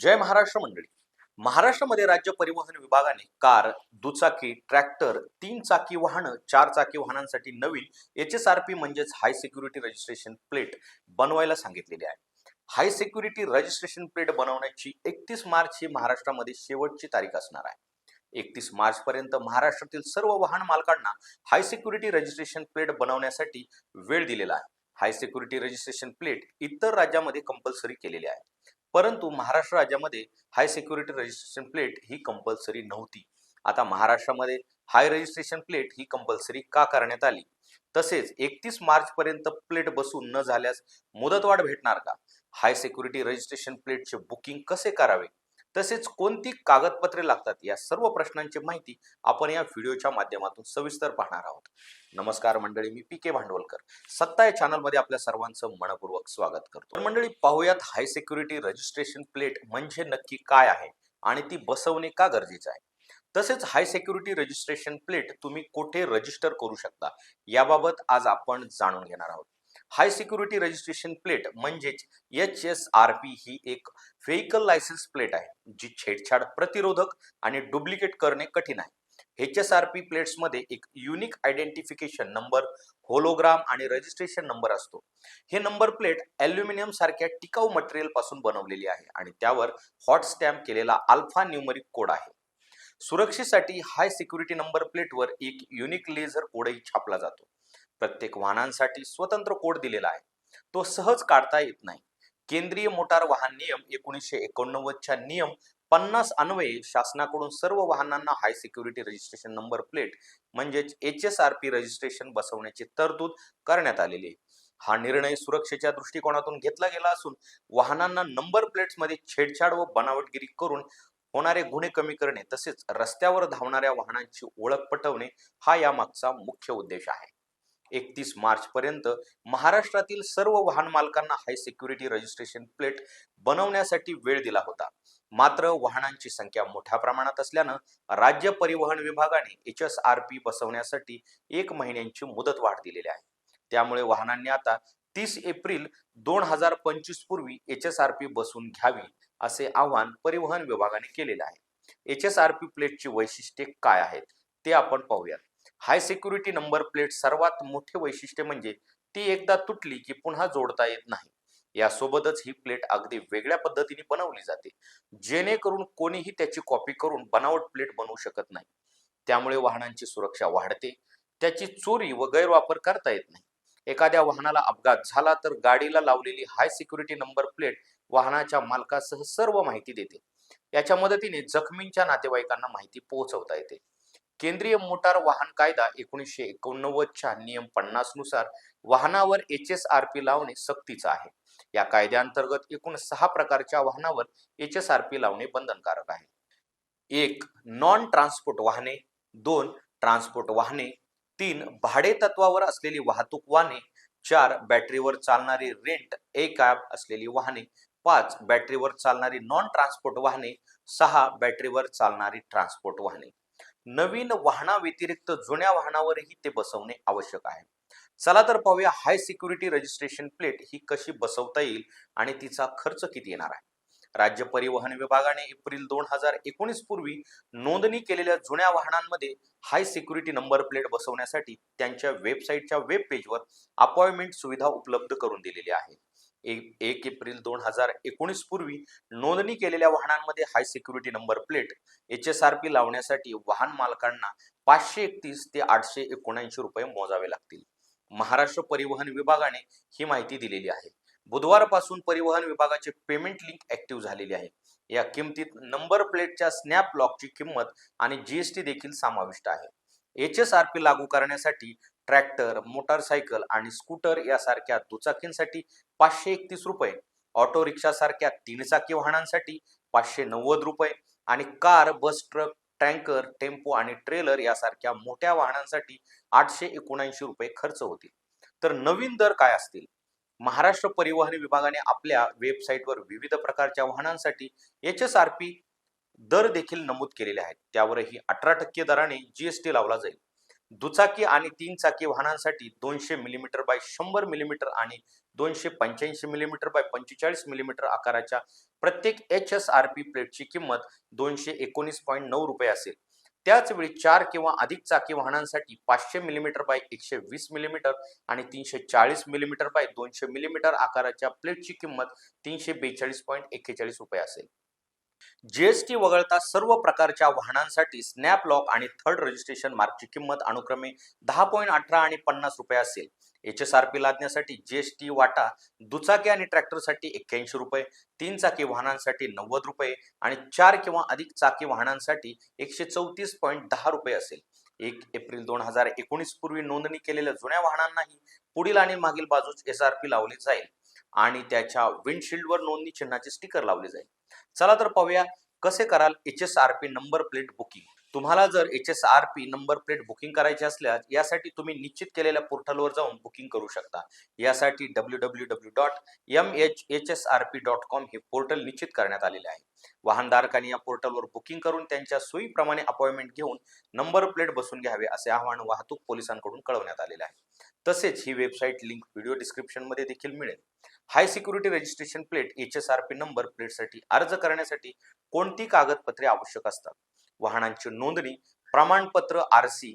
जय महाराष्ट्र मंडळी. महाराष्ट्रामध्ये राज्य परिवहन विभागाने कार दुचाकी ट्रॅक्टर तीन चाकी वाहनं चार चाकी वाहनांसाठी नवीन एच एस आर पी म्हणजेच हाय सिक्युरिटी रजिस्ट्रेशन प्लेट बनवायला सांगितलेली आहे. हाय सिक्युरिटी रजिस्ट्रेशन प्लेट बनवण्याची एकतीस मार्च ही महाराष्ट्रामध्ये शेवटची तारीख असणार आहे. एकतीस मार्च पर्यंत महाराष्ट्रातील सर्व वाहन मालकांना हाय सिक्युरिटी रजिस्ट्रेशन प्लेट बनवण्यासाठी वेळ दिलेला आहे. हाय सिक्युरिटी रजिस्ट्रेशन प्लेट इतर राज्यामध्ये कंपल्सरी केलेली आहे. परंतु महाराष्ट्र राज्यामध्ये हाय सिक्युरिटी रजिस्ट्रेशन प्लेट ही कंपल्सरी नव्हती. आता महाराष्ट्रामध्ये हाय रजिस्ट्रेशन प्लेट ही कंपल्सरी का करण्यात आली? तसेच एकतीस मार्च पर्यंत प्लेट बसून न झाल्यास मुदतवाढ भेटणार का? हाय सिक्युरिटी रजिस्ट्रेशन प्लेटचे बुकिंग कसे करावे? तसेच कोणती कागदपत्रे लागतात? या सर्व प्रश्नांची माहिती आपण या व्हिडिओच्या माध्यमातून सविस्तर पाहणार आहोत. नमस्कार मंडळी मी पी के भांडवलकर. सत्ता या चॅनलमध्ये आपल्या सर्वांचं मनपूर्वक स्वागत करतो. तर मंडळी पाहूयात हाय सिक्युरिटी रजिस्ट्रेशन प्लेट म्हणजे नक्की काय आहे आणि ती बसवणे का गरजेचं आहे? तसेच हाय सिक्युरिटी रजिस्ट्रेशन प्लेट तुम्ही कुठे रजिस्टर करू शकता? याबाबत आज आपण जाणून घेणार आहोत. हाय सिक्युरिटी रजिस्ट्रेशन प्लेट म्हणजेच एच एस आर पी ही एक व्हेकल लायसन्स प्लेट आहे जी छेडछाड प्रतिरोधक आणि डुप्लिकेट करणे कठीण आहे. एच एस आर पी प्लेट्समध्ये एक युनिक आयडेंटिफिकेशन नंबर होलोग्राम आणि रजिस्ट्रेशन नंबर असतो. हे नंबर प्लेट अल्युमिनियम सारख्या टिकाऊ मटेरियलपासून बनवलेली आहे आणि त्यावर हॉट स्टॅम्प केलेला अल्फा न्यूमरिक कोड आहे. सुरक्षेसाठी हाय सिक्युरिटी नंबर प्लेटवर एक युनिक लेझर कोडही छापला जातो. प्रत्येक वाहनांसाठी स्वतंत्र कोड दिलेला आहे. तो सहज काढता येत नाही. केंद्रीय मोटार वाहन नियम एकोणीसशे एकोणनव्वदच्या नियम पन्नास अन्वये शासनाकडून सर्व वाहनांना high security registration number plate म्हणजेच H S R P registration बसवण्याची तरतूद करण्यात आलेली आहे. हा निर्णय सुरक्षेच्या दृष्टिकोनातून घेतला गेला असून वाहनांना नंबर प्लेट्समध्ये छेडछाड व बनावटगिरी करून होणारे गुन्हे कमी करणे तसेच रस्त्यावर धावणाऱ्या वाहनांची ओळख पटवणे हा यामागचा मुख्य उद्देश आहे. एकतीस मार्च पर्यंत महाराष्ट्रातील सर्व वाहन मालकांना हाय सिक्युरिटी रजिस्ट्रेशन प्लेट बनवण्यासाठी वेळ दिला होता. मात्र वाहनांची संख्या मोठ्या प्रमाणात असल्यानं राज्य परिवहन विभागाने एच एस आर पी बसवण्यासाठी एक महिन्यांची मुदत वाढ दिलेली आहे. त्यामुळे वाहनांनी आता तीस एप्रिल दोन हजार पंचवीस पूर्वी एच एस आर पी बसवून घ्यावी असे आवाहन परिवहन विभागाने केलेले आहे. एच एस आर पी प्लेटची वैशिष्ट्ये काय आहेत ते आपण पाहूयात. हाय सिक्युरिटी नंबर प्लेट सर्वात मोठे वैशिष्ट्य म्हणजे ती एकदा तुटली की पुन्हा जोडता येत नाही. यासोबतच ही प्लेट अगदी वेगळ्या पद्धतीने बनवली जाते. जेणेकरून कोणीही त्याची कॉपी करून बनावट प्लेट बनवू शकत नाही. त्यामुळे वाहनांची सुरक्षा वाढते. त्याची चोरी व गैरवापर करता येत नाही. एखाद्या वाहनाला अपघात झाला तर गाडीला लावलेली हाय सिक्युरिटी नंबर प्लेट वाहनाच्या मालकासह सर्व माहिती देते. याच्या मदतीने जखमींच्या नातेवाईकांना माहिती पोहोचवता येते. केंद्रीय मोटार वाहन कायदा एकोणीसशे एकोणनव्वदच्या नियम पन्नासनुसार वाहनावर एच एस आर पी लावणे सक्तीचं आहे. या कायद्याअंतर्गत एकूण सहा प्रकारच्या वाहनावर एच एस आर पी लावणे बंधनकारक आहे. एक नॉन ट्रान्सपोर्ट वाहने. दोन ट्रान्सपोर्ट वाहने. तीन भाडे तत्वावर असलेली वाहतूक वाहने. चार बॅटरीवर चालणारी रेंट ए कॅब असलेली वाहने. पाच बॅटरीवर चालणारी नॉन ट्रान्सपोर्ट वाहने. सहा बॅटरीवर चालणारी ट्रान्सपोर्ट वाहने. नवीन वाहनाव्यतिरिक्त जुन्या वाहनावरही ते बसवणे आवश्यक आहे. चला तर पाहूया हाय सिक्युरिटी रजिस्ट्रेशन प्लेट ही कशी बसवता येईल आणि तिचा खर्च किती येणार आहे. राज्य परिवहन विभागाने एप्रिल दोन हजार एकोणीस पूर्वी नोंदणी केलेल्या जुन्या वाहनांमध्ये हाय सिक्युरिटी नंबर प्लेट बसवण्यासाठी त्यांच्या वेबसाईटच्या वेब पेजवर अपॉइंटमेंट सुविधा उपलब्ध करून दिलेली आहे. एक एक एप्रिल दोन हजार एकोणीस पूर्वी नोंदणी केलेल्या वाहनांमध्ये high security number plate H S R P लावण्यासाठी वाहन मालकांना पाचशे एकतीस ते आठशे एकोणऐंशी रुपये मोजावे लागतील. महाराष्ट्र परिवहन विभागाने ही माहिती दिलेली आहे. बुधवारपासून परिवहन विभागाचे पेमेंट लिंक ऍक्टिव्ह झालेली आहे. या किमतीत नंबर प्लेटच्या स्नॅप लॉकची किंमत आणि जीएसटी देखील समाविष्ट आहे. एच एस आर पी लागू करण्यासाठी ट्रॅक्टर मोटारसायकल आणि स्कूटर यासारख्या दुचाकींसाठी पाचशे एकतीस रुपये ऑटो रिक्षा सारख्या तीन चाकी वाहनांसाठी पाचशे नव्वद रुपये आणि car bus truck tanker tempo आणि ट्रेलर यासारख्या मोठ्या वाहनांसाठी आठशे एकोणऐंशी रुपये खर्च होतील. तर नवीन दर काय असतील? महाराष्ट्र परिवहन विभागाने आपल्या वेबसाईटवर विविध प्रकारच्या वाहनांसाठी एच एस आर पी दर देखील नमूद केलेले आहेत. त्यावरही अठरा टक्के दराने जीएसटी लावला जाईल. दुचाकी आणि तीन चाकी वाहनांसाठी दोनशे मिलीमीटर बाय शंभर मिलीमीटर आणि दोनशे पंच्याऐंशी मिलीमीटर बाय पंचेचाळीस मिलीमीटर आकाराच्या प्रत्येक एच एस आर पी प्लेटची किंमत दोनशे एकोणीस पॉईंट नऊ रुपये असेल. त्याचवेळी चार किंवा अधिक चाकी वाहनांसाठी पाचशे मिलीमीटर बाय एकशे वीस मिलीमीटर आणि तीनशे चाळीस मिलीमीटर बाय दोनशे मिलीमीटर आकाराच्या प्लेटची किंमत तीनशे बेचाळीस पॉईंट एक्केचाळीस रुपये असेल. जीएसटी वगळता सर्व प्रकारच्या वाहनांसाठी स्नॅप लॉक आणि थर्ड रजिस्ट्रेशन मार्कची किंमत अनुक्रमे दहा पॉईंट अठरा आणि पन्नास रुपये असेल. एच एस आर पी लादण्यासाठी जीएसटी वाटा दुचाकी आणि ट्रॅक्टरसाठी एक्क्याऐंशी रुपये तीन चाकी वाहनांसाठी नव्वद रुपये आणि चार किंवा अधिक चाकी वाहनांसाठी एकशे चौतीस पॉईंट दहा रुपये असेल. एक एप्रिल दोन हजार एकोणीस पूर्वी नोंदणी केलेल्या जुन्या वाहनांनाही पुढील आणि मागील बाजूस एस आर पी लावली जाईल. आणि त्याच्या विंडशिल्डवर नोंदणी चिन्हाचे स्टिकर लावले जाईल. चला तर पाहूया कसे कराल H S R P number plate booking तुम्हाला जर H S R P number plate booking करायची असल्यास यासाठी तुम्ही निश्चित केलेल्या पोर्टलवर जाऊन बुकिंग करू शकता. यासाठी W W W dot M H H S R P dot com हे पोर्टल निश्चित करण्यात आलेले आहे. वाहनधारकांनी या पोर्टलवर बुकिंग करून त्यांच्या सोयीप्रमाणे अपॉइंटमेंट घेऊन नंबर प्लेट बसून घ्यावे असे आवाहन वाहतूक पोलिसांकडून कळवण्यात आलेले आहे. तसेच ही वेबसाईट लिंक व्हिडिओ डिस्क्रिप्शनमध्ये देखील मिळेल. High security registration plate H S R P number प्लेटसाठी अर्ज करण्यासाठी कोणती कागदपत्रे आवश्यक असतात? वाहनांची नोंदणी प्रमाणपत्र आर सी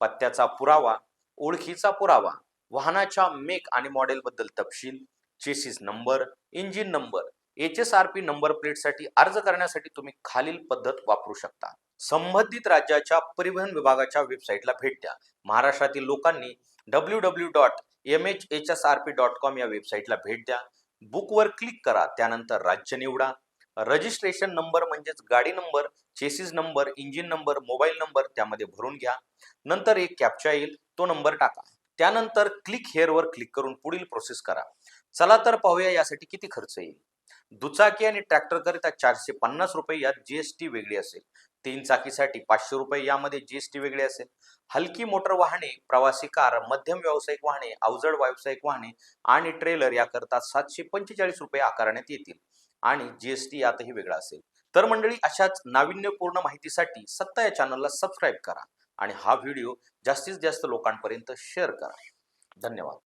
पत्त्याचा पुरावा ओळखीचा पुरावा वाहनाच्या मेक आणि मॉडेलबद्दल तपशील chassis number engine number H S R P number प्लेटसाठी अर्ज करण्यासाठी तुम्ही खालील पद्धत वापरू शकता. संबंधित राज्याच्या परिवहन विभागाच्या वेबसाईटला भेट द्या. महाराष्ट्रातील लोकांनी W W dot M H H S R P dot com या वेबसाईटला भेट द्या. बुकवर क्लिक करा त्यानंतर राज्य निवडा. रजिस्ट्रेशन नंबर म्हणजेच गाडी number chassis number engine number mobile number त्यामध्ये भरून घ्या. नंतर एक कॅप्चा येईल तो नंबर टाका. त्यानंतर क्लिक हेअरवर क्लिक करून पुढील प्रोसेस करा. चला तर पाहूया यासाठी किती खर्च येईल. दुचाकी आणि ट्रॅक्टर करिता चारशे पन्नास रुपये यात जीएसटी वेगळी असेल. तीन चाकीसाठी पाचशे रुपये यामध्ये जीएसटी वेगळी असेल. हलकी मोटर वाहने प्रवासी कार मध्यम व्यावसायिक वाहने अवजड व्यावसायिक वाहने आणि ट्रेलर याकरता सातशे पंचेचाळीस रुपये आकारण्यात येतील. आणि जीएसटी यातही वेगळा असेल. तर मंडळी अशाच नाविन्यपूर्ण माहितीसाठी सत्ता या चॅनलला सबस्क्राईब करा आणि हा व्हिडिओ जास्तीत जास्त लोकांपर्यंत शेअर करा. धन्यवाद.